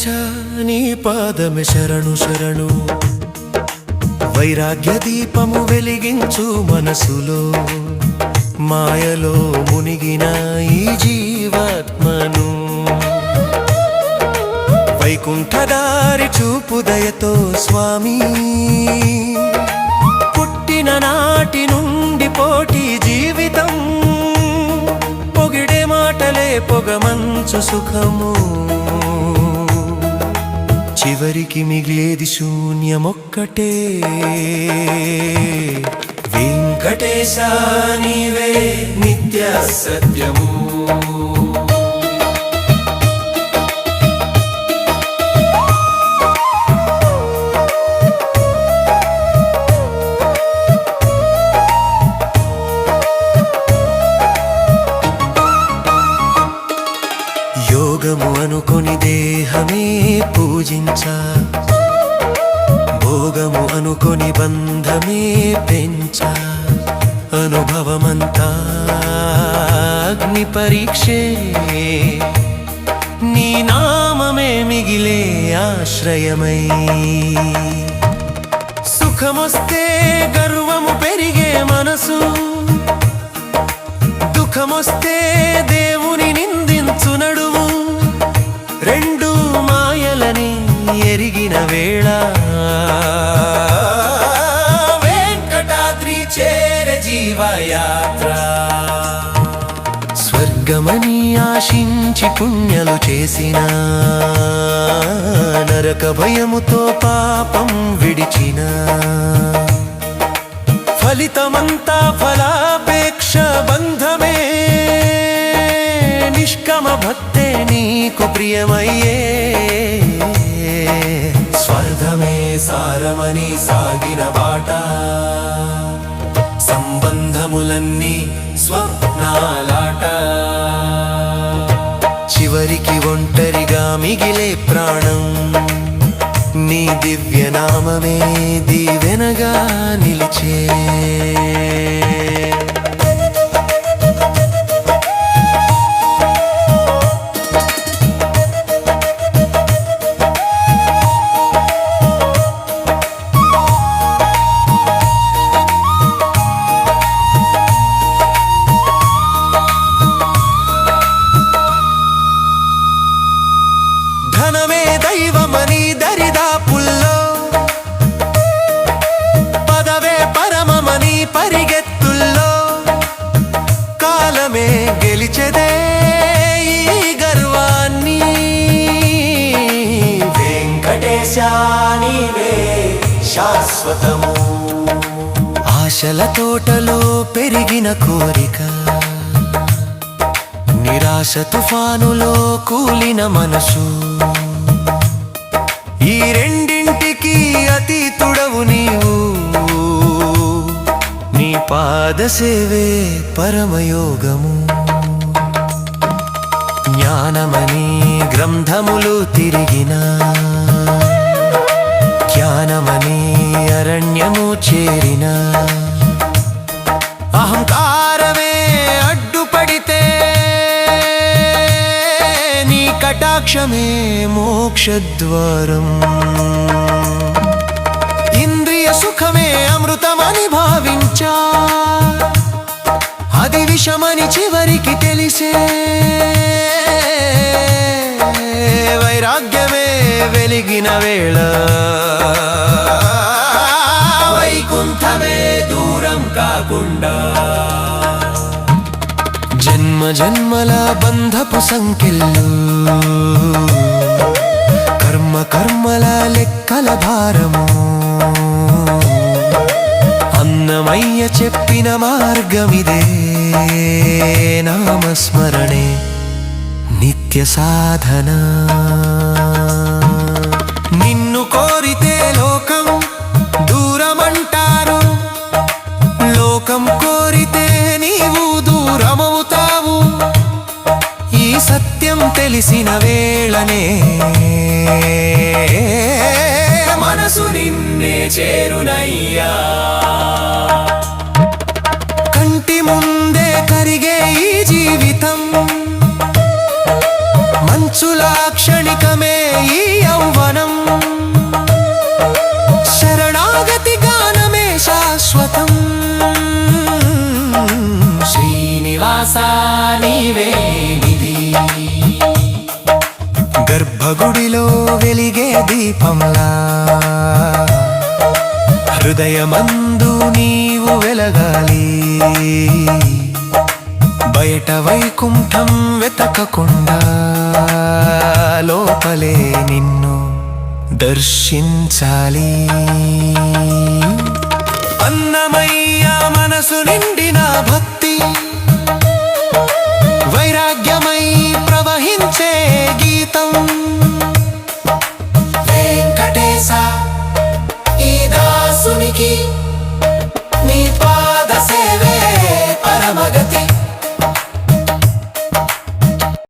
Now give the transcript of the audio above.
వెంకటేశ నీ పాదమే శరణు శరణు. వైరాగ్య దీపము వెలిగించు మనసులో. మాయలో మునిగిన ఈ జీవాత్మను. వైకుంఠదారి చూపుదయతో స్వామి. పుట్టిన నాటి నుండి పోటీ జీవితం. పొగిడే మాటలే పొగమంచు సుఖము. చివరికి మిగిలేది శూన్యమొక్కటే. వెంకటేశ నీవే నిత్య సత్యము. త్యజించ. భోగము అనుకొని బంధమే పెంచ. అనుభవమంతా అగ్ని పరీక్షే. నీ నామమే మిగిలే ఆశ్రయమై. సుఖమొస్తే గర్వము పెరిగే మనసు. దుఃఖమొస్తే దేవుని నిందించునడు. ఎరిగిన వేళ. వెంకటాద్రి చేర జీవయాత్ర. స్వర్గమని ఆశించి పుణ్యలు చేసిన నరక భయముతో పాపం విడిచిన ఫలితమంతా ఫలాపేక్ష బంధమే. నిష్కమ భక్తే నీకు ప్రియమయ్యే. స్వప్నాలాట చివరికి ఒంటరిగా మిగిలే ప్రాణం నీ దివ్యనామమే దీవెనగా నిలిచే శాశ్వతము. ఆశల తోటలో పెరిగిన కోరిక నిరాశ తుఫానులో కూలిన మనసు. ఈ రెండింటికి అతీతుడవు నీవు. నీ పాద సేవే పరమయోగము. జ్ఞానమని గ్రంథములు తిరిగిన జ్ఞానమని శరణ్యము చేరిన. అహంకారమే అడ్డుపడితే నీ కటాక్షమే మోక్షద్వారం. ఇంద్రియ సుఖమే అమృతమని భావించా. అది విషమని చివరికి తెలిసే. వైరాగ్యమే వెలిగిన వేళ. కాకుండా జన్మ జన్మల బంధపు సంఖ్యలు కర్మ కర్మల లెక్కల భారము. అన్నమయ్య చెప్పిన మార్గమిదే నామస్మరణే నిత్య సాధనా. కలిసిన వేళనే. మనసు నిన్నే చేరునయ్యా. కంటి ముందే కరిగే ఈ జీవితం. మంచులా క్షణికమే ఈ యౌవనం. శరణాగతి గానమే శాశ్వతం. శ్రీనివాసా నీవే నిధి. భగుడిలో వెలిగే దీపంలా. హృదయమందు నీవు వెలగాలి. బయట వైకుంఠం వెతకకుండా లోపలే నిన్ను దర్శించాలి.